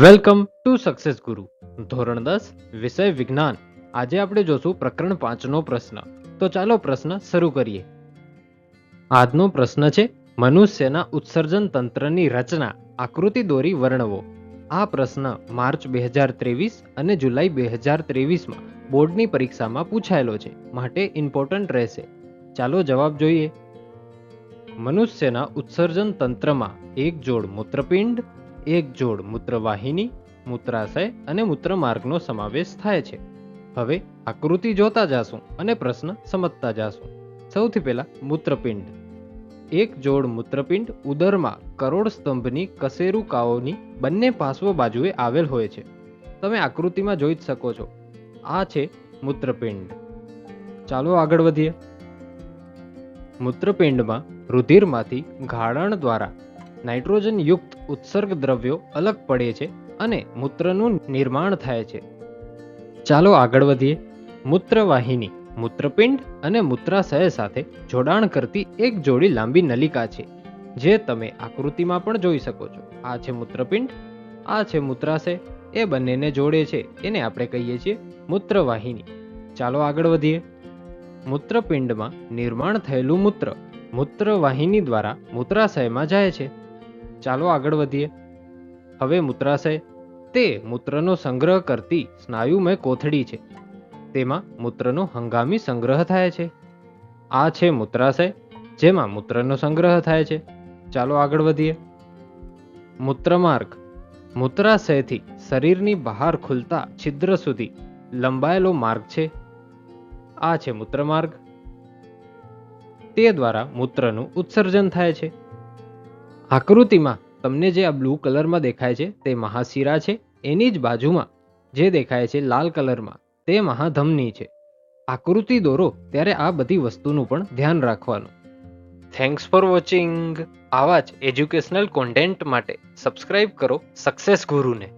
Welcome to success ગુરુ ધોરણ દસ, વિષય વિજ્ઞાન. આજે આપણે જોશું પ્રકરણ પાંચનો પ્રશ્ન. તો ચાલો પ્રશ્ન શરૂ કરીએ. આજનો પ્રશ્ન છે, મનુષ્યના ઉત્સર્જન તંત્રની રચના, આકૃતિ દોરી વર્ણવો. આ પ્રશ્ન માર્ચ બે હજાર ત્રેવીસ અને જુલાઈ બે હજાર ત્રેવીસમાં બોર્ડની પરીક્ષામાં પૂછાયેલો છે. માટે ઇમ્પોર્ટન્ટ રહેશે. ચાલો જવાબ જોઈએ. મનુષ્યના ઉત્સર્જન તંત્રમાં એક જોડ મૂત્રપિંડ એક જોડ મૂત્રવાહિની, મૂત્રાશય અને મૂત્રમાર્ગનો સમાવેશ થાય છે. હવે આકૃતિ જોતા જાશું અને પ્રશ્ન સમજતા જાશું. સૌથી પહેલા મૂત્રપિંડ. એક જોડ મૂત્રપિંડ ઉદરમાં કરોડ સ્તંભની કશેરુકાઓની બંને પાર્શ્વ બાજુએ આવેલ હોય છે. તમે આકૃતિમાં જોઈ જ શકો છો. આ છે મૂત્રપિંડ. ચાલો આગળ વધીએ. મૂત્રપિંડમાં રુધિરમાંથી ગાળણ દ્વારા નાઇટ્રોજન યુક્ત ઉત્સર્ગ દ્રવ્યો અલગ પડે છે અને મૂત્રનું નિર્માણ થાય છે. ચાલો આગળ વધીએ. મૂત્રવાહિની, મૂત્રપિંડ અને મૂત્રાશય સાથે જોડાણ કરતી એક જોડી લાંબી નલિકા છે, જે તમે આકૃતિમાં પણ જોઈ શકો છો. આ છે મૂત્રપિંડ, આ છે મૂત્રાશય, એ બંનેને જોડે છે, એને આપણે કહીએ છીએ મૂત્રવાહિની. ચાલો આગળ વધીએ. મૂત્રપિંડમાં નિર્માણ થયેલું મૂત્ર, મૂત્રવાહિની દ્વારા મૂત્રાશયમાં જાય છે. ચાલો આગળ વધીએ. હવે મૂત્રાશય, તે મૂત્રનો સંગ્રહ કરતી સ્નાયુમય કોથળી છે. તેમાં મૂત્રનો હંગામી સંગ્રહ થાય છે. આ છે મૂત્રાશય, જેમાં મૂત્રનો સંગ્રહ થાય છે. ચાલો આગળ વધીએ. મૂત્રમાર્ગ, મૂત્રાશયથી શરીરની બહાર ખુલતા છિદ્ર સુધી લંબાયેલો માર્ગ છે. આ છે મૂત્રમાર્ગ. તે દ્વારા મૂત્રનું ઉત્સર્જન થાય છે. આકૃતિમાં તમને જે આ બ્લુ કલરમાં દેખાય છે તે મહાશિરા છે. એની જ બાજુમાં જે દેખાય છે લાલ કલરમાં તે મહાધમની છે. આકૃતિ દોરો ત્યારે આ બધી વસ્તુનું પણ ધ્યાન રાખવાનું. થેન્ક્સ ફોર વોચિંગ આવા જ એજ્યુકેશનલ કોન્ટેન્ટ માટે સબસ્ક્રાઇબ કરો સક્સેસ ગુરુને.